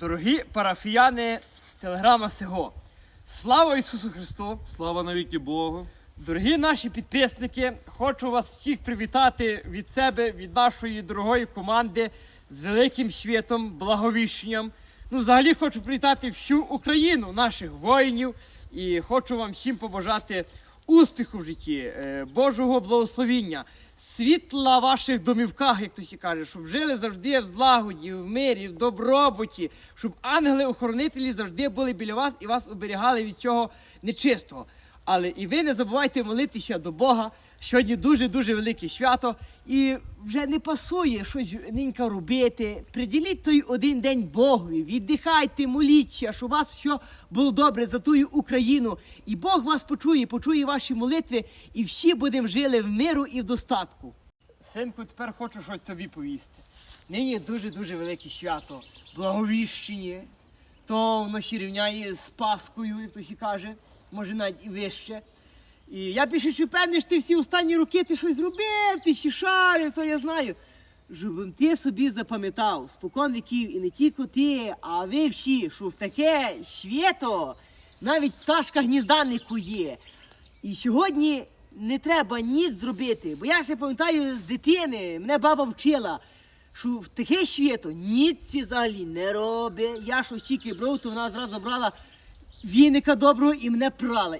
Дорогі парафіяни телеграма Сего, слава Ісусу Христу! Слава навіки Богу. Дорогі наші підписники, хочу вас всіх привітати від себе, від нашої дорогої команди з великим світом, благовіщенням. Ну, взагалі хочу привітати всю Україну, наших воїнів, і хочу вам всім побажати успіху в житті, е, Божого благословіння, світла ваших домівках, як хтось каже, щоб жили завжди в злагоді, в мирі, в добробуті, щоб ангели-охоронителі завжди були біля вас і вас оберігали від цього нечистого. Але і ви не забувайте молитися до Бога. Сьогодні дуже-дуже велике свято, і вже не пасує щось ненька робити. Приділіть той один день Богові, віддихайте, моліться, щоб у вас все було добре за тую Україну. І Бог вас почує, почує ваші молитви, і всі будемо жили в миру і в достатку. Синку, тепер хочу щось тобі повісти. Нині дуже-дуже велике свято. Благовіщення, то воно ще рівняє з Паскою, як хтось каже, може навіть і вище. І я більше чи певний, що ти всі останні роки ти щось зробив, ти ще шарив, то я знаю. Щоб ти собі запам'ятав, спокон віків, і не тільки ти, а ви всі, що в таке свято навіть пташка гнізда не кує. І сьогодні не треба ніч зробити, бо я ще пам'ятаю з дитини, мене баба вчила, що в таке свято ніц взагалі не робить. Я щось тільки брав, то вона зразу брала віника доброго і мене прала.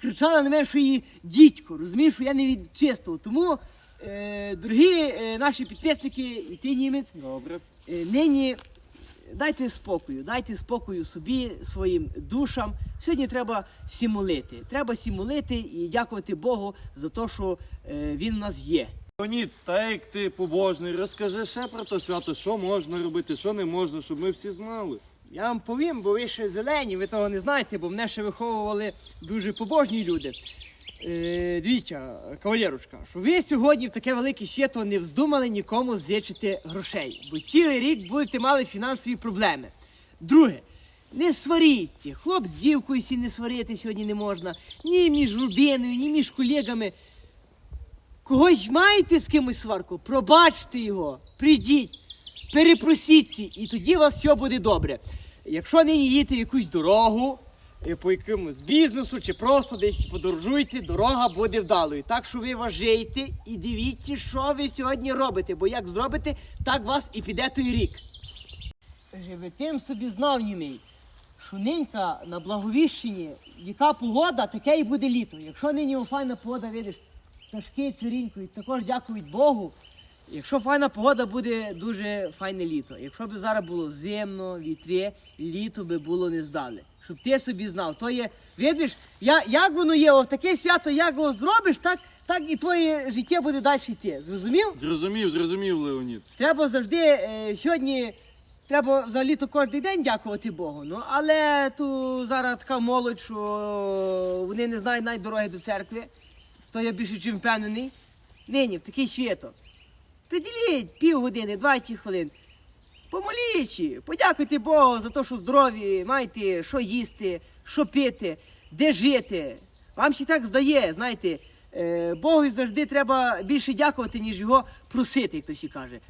Кричала на мене, що її дідько, розумієш, що я не від чистого. Тому, е, дорогі е, наші підписники, і ти німець, Добре. Е, нині дайте спокою, дайте спокою собі, своїм душам. Сьогодні треба всі молити. Треба всі молити і дякувати Богу за те, що е, Він в нас є. Леонід, та як ти побожний, розкажи ще про то свято, що можна робити, що не можна, щоб ми всі знали. Я вам повім, бо ви ще зелені, ви того не знаєте, бо мене ще виховували дуже побожні люди. Е, дивіться, кавалерушка, що ви сьогодні в таке велике свято не вздумали нікому зичити грошей, бо цілий рік будете мали фінансові проблеми. Друге, не сваріться, хлоп з дівкою сі не сварити сьогодні не можна, ні між родиною, ні між колегами. Когось маєте з кимось сварку? Пробачте його, прийдіть, перепросіться, і тоді у вас все буде добре. Якщо нині їдете якусь дорогу, е, по якомусь бізнесу чи просто десь подорожуєте, дорога буде вдалою. Так що ви вважаєте і дивіться, що ви сьогодні робите, бо як зробите, так вас і піде той рік. Живе тим собі знав німий, що нинька на Благовіщенні, яка погода, таке і буде літо. Якщо нині файна погода, видиш, пташки цвірінькують, також дякують Богу. Якщо файна погода, буде дуже файне літо. Якщо б зараз було зимно, вітре, літо би було не здале. Щоб ти собі знав, то є, видиш, я, як воно є, о, таке свято, як його зробиш, так, так і твоє життя буде далі йти. Зрозумів? Зрозумів, зрозумів, Леонід. Треба завжди е, сьогодні. Треба взагалі то кожен день дякувати Богу. Ну але ту зараз така молодь, що вони не знають навіть дороги до церкви. То я більше чим впевнений. Нині в такий свято. Приділіть півгодини, 20 хвилин. Помоліть, подякуйте Богу за те, що здорові, маєте що їсти, що пити, де жити. Вам ще так здає, знаєте, е, Богу завжди треба більше дякувати, ніж його просити, як хтось і каже.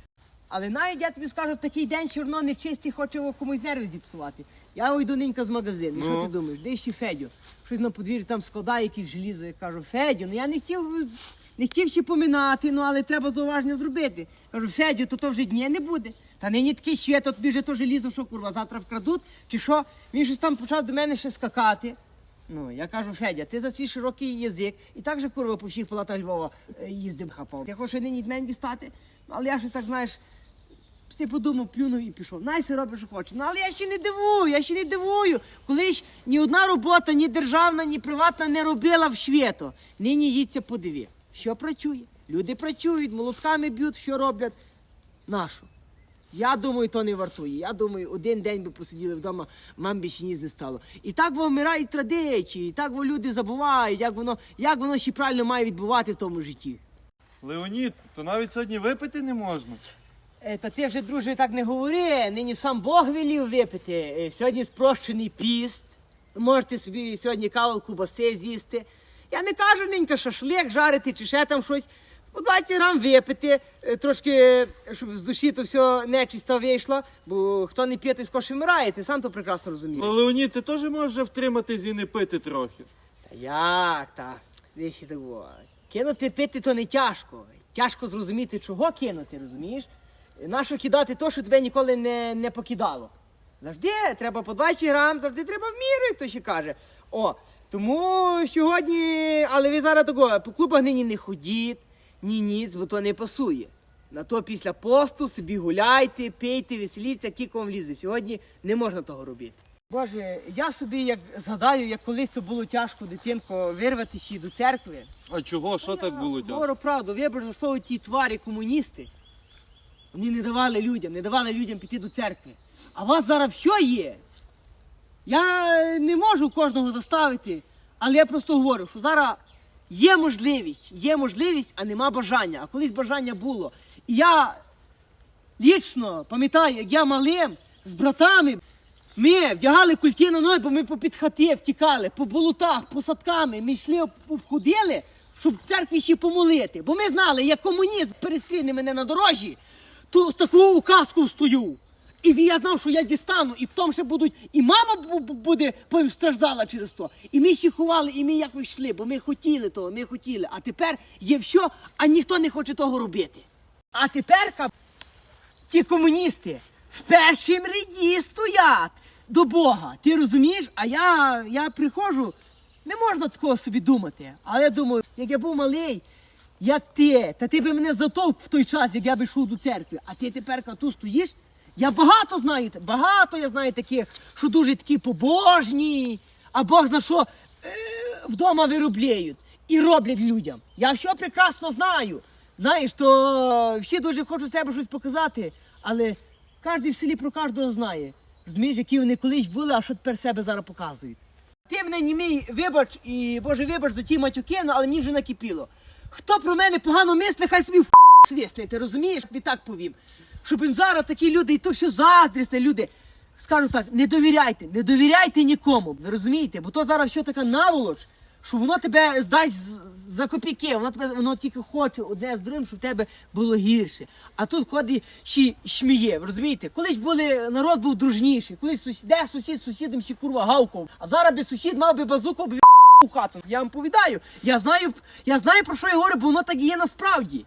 Але навіть я тобі скажу, в такий день чорно нечистий хоче його комусь нерви зіпсувати. Я йду ненька з магазину. Що Ну? ти думаєш? Де ще Федю? Щось на подвір'ї там складає якесь желізо. Я кажу, Федю, ну я не хотів, не хотів ще поминати, ну але треба зауваження зробити. Кажу, Федю, то то вже дні не буде. Та нині такий світ, от вже то желізо, що курва, завтра вкрадуть, чи що? Він щось там почав до мене ще скакати. Ну, я кажу, Федя, ти за свій широкий язик і так же курва по всіх палатах Львова е, їздив хапав. Ти хочеш нині мене дістати? Ну, але я щось так, знаєш, всі подумав, плюнув і пішов. Найси робиш, що хоче. Ну але я ще не дивую, я ще не дивую. Колись ні одна робота, ні державна, ні приватна не робила в свято. Нині їдься подиві. Що працює? Люди працюють, молотками б'ють, що роблять. Нащо? Я думаю, то не вартує. Я думаю, один день би посиділи вдома, мам більше ніс не стало. І так во вмирають традиції, і так во люди забувають, як воно, як воно ще правильно має відбувати в тому житті. Леонід, то навіть сьогодні випити не можна. Е, Та ти вже, друже, так не говори. Нині сам Бог велів випити. Е, Сьогодні спрощений піст. Можете собі сьогодні кавалку баси з'їсти. Я не кажу ненька шашлик жарити чи ще там щось. по 20 грам випити, е, трошки, щоб з душі то все нечисто вийшло, бо хто не п'є, той скоро вмирає, ти сам то прекрасно розумієш. Ну, Леонід, ти теж можеш втриматись і не пити трохи. Та як та? Десь того. Кинути пити то не тяжко. Тяжко зрозуміти, чого кинути, розумієш? Нащо кидати то, що тебе ніколи не, не покидало. Завжди треба по 20 грам, завжди треба в міру, як хто ще каже. О, тому сьогодні, але ви зараз такого, по клубах нині не ходіть, ні ніц, бо то не пасує. На то після посту собі гуляйте, пийте, веселіться, кілько вам лізе. Сьогодні не можна того робити. Боже, я собі як згадаю, як колись то було тяжко дитинко вирватися до церкви. А чого, що так було тяжко? Говорю правду, вибір за слово ті тварі комуністи. Вони не давали людям, не давали людям піти до церкви. А у вас зараз все є. Я не можу кожного заставити, але я просто говорю, що зараз є можливість, є можливість, а нема бажання. А колись бажання було. І я лічно пам'ятаю, як я малим з братами. Ми вдягали кульки на ноги, бо ми попід хати втікали, по болотах, по садками. Ми йшли, обходили, щоб в церкві ще помолити. Бо ми знали, як комуніст перестріне мене на дорожі, то з такою указку стою. І я знав, що я дістану, і потім ще будуть, і мама бу- бу- буде страждала через то. І ми ще ховали, і ми якось йшли, бо ми хотіли того, ми хотіли. А тепер є все, а ніхто не хоче того робити. А тепер ті комуністи в першім ряді стоять до Бога. Ти розумієш? А я, я приходжу, не можна такого собі думати. Але я думаю, як я був малий, як ти, та ти би мене затовк в той час, як я би до церкви, а ти тепер тут стоїш. Я багато знаю, багато я знаю таких, що дуже такі побожні, а Бог зна що е, вдома виробляють і роблять людям. Я все прекрасно знаю. Знаєш, то всі дуже хочуть себе щось показати, але кожен в селі про кожного знає. Розумієш, які вони колись були, а що тепер себе зараз показують. Ти мене німий, вибач, і Боже, вибач за ті матюки, ну, але мені вже накипіло. Хто про мене погано мислить, хай собі свисне, ти розумієш? Тобі так повім. Щоб їм зараз такі люди, і то все заздрісне люди. Скажу так, не довіряйте, не довіряйте нікому. Ви розумієте? Бо то зараз що така наволоч, що воно тебе здасть за копійки, воно тебе воно тільки хоче одне з другим, щоб в тебе було гірше. А тут ходить ще шміє. Ви розумієте? Колись були народ був дружніший, колись сусід, де сусід з сусідом ще курва гавкав. А зараз би сусід мав би базуку б у хату. Я вам повідаю. Я знаю, я знаю про що я говорю, бо воно так і є насправді.